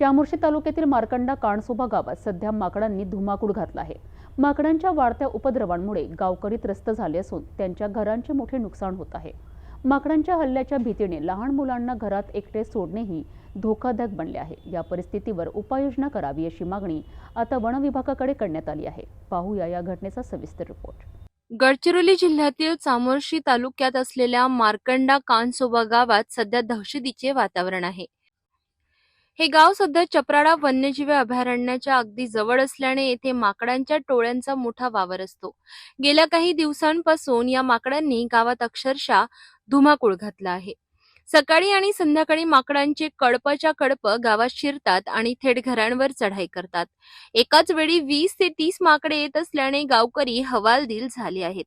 चामोर्शी तालुक्यातील मार्कंडा काणसोबा गावात सध्या माकडांनी धुमाकूळ घातला आहे. माकडांच्या वाढत्या उपद्रवांमुळे गावकरी त्रस्त झाले असून त्यांच्या घरांचे मोठे नुकसान होत आहे. माकडांच्या हल्ल्याच्या भीतीने लहान मुलांना घरात एकटे सोडणेही धोकादायक बनले आहे. या परिस्थितीवर उपाययोजना करावी अशी मागणी आता वन विभागाकडे करण्यात आली आहे. पाहूया या घटनेचा सविस्तर रिपोर्ट. गडचिरोली जिल्ह्यातील चामोर्शी तालुक्यात असलेल्या मार्कंडा कानसोबा गावात सध्या दहशतीचे वातावरण आहे. हे गाव सध्या चपराडा वन्यजीवी अभयारण्याच्या अगदी जवळ असल्याने येथे माकडांच्या टोळ्यांचा मोठा वावर असतो. गेल्या काही दिवसांपासून या माकडांनी गावात अक्षरशः धुमाकूळ घातला आहे. सकाळी आणि संध्याकाळी माकडांचे कडपच्या कडप गावात शिरतात आणि थेट घरांवर चढाई करतात. एकाच वेळी वीस ते तीस माकडे येत असल्याने गावकरी हवालदिल झाले आहेत.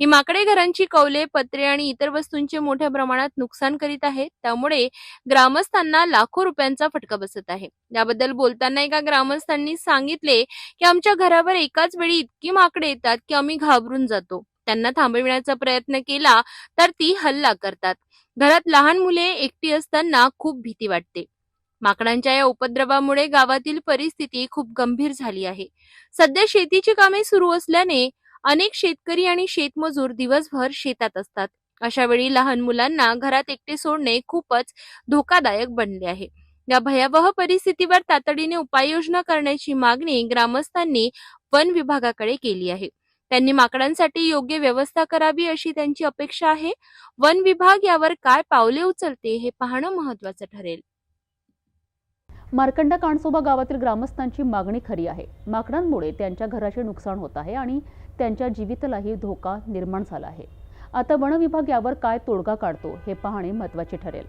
ही माकडे घरांची कौले पत्रे आणि इतर वस्तूंचे मोठ्या प्रमाणात नुकसान करीत आहेत. त्यामुळे ग्रामस्थांना लाखो रुपयांचा फटका बसत आहे. याबद्दल बोलताना एका ग्रामस्थांनी सांगितले की आमच्या घरावर एकाच वेळी इतकी माकडे येतात की आम्ही घाबरून जातो. त्यांना थांबविण्याचा प्रयत्न केला तर ती हल्ला करतात. घरात लहान मुले एकटी असताना खूप भीती वाटते. माकडांच्या या उपद्रवामुळे गावातील परिस्थिती खूप गंभीर झाली आहे. सध्या शेतीची कामे सुरू असल्याने अनेक शेतकरी आणि शेतमजूर दिवसभर शेतात असतात. अशा वेळी लहान मुलांना घरात एकटे सोडणे खूपच धोकादायक बनले आहे. या भयावह परिस्थितीवर तातडीने उपाययोजना करण्याची मागणी ग्रामस्थांनी वन विभागाकडे केली आहे. त्यांनी माकडांसाठी योग्य व्यवस्था करावी अशी त्यांची अपेक्षा आहे. वन विभाग यावर काय पावले उचलते हे पाहणं महत्वाचं ठरेल. मार्कंडा काणसोबा गावातील ग्रामस्थांची मागणी खरी आहे. माकडांमुळे त्यांच्या घराचे नुकसान होत आहे आणि त्यांच्या जीवितलाही धोका निर्माण झाला आहे. आता वनविभाग यावर काय तोडगा काढतो हे पाहणे महत्त्वाचे ठरेल.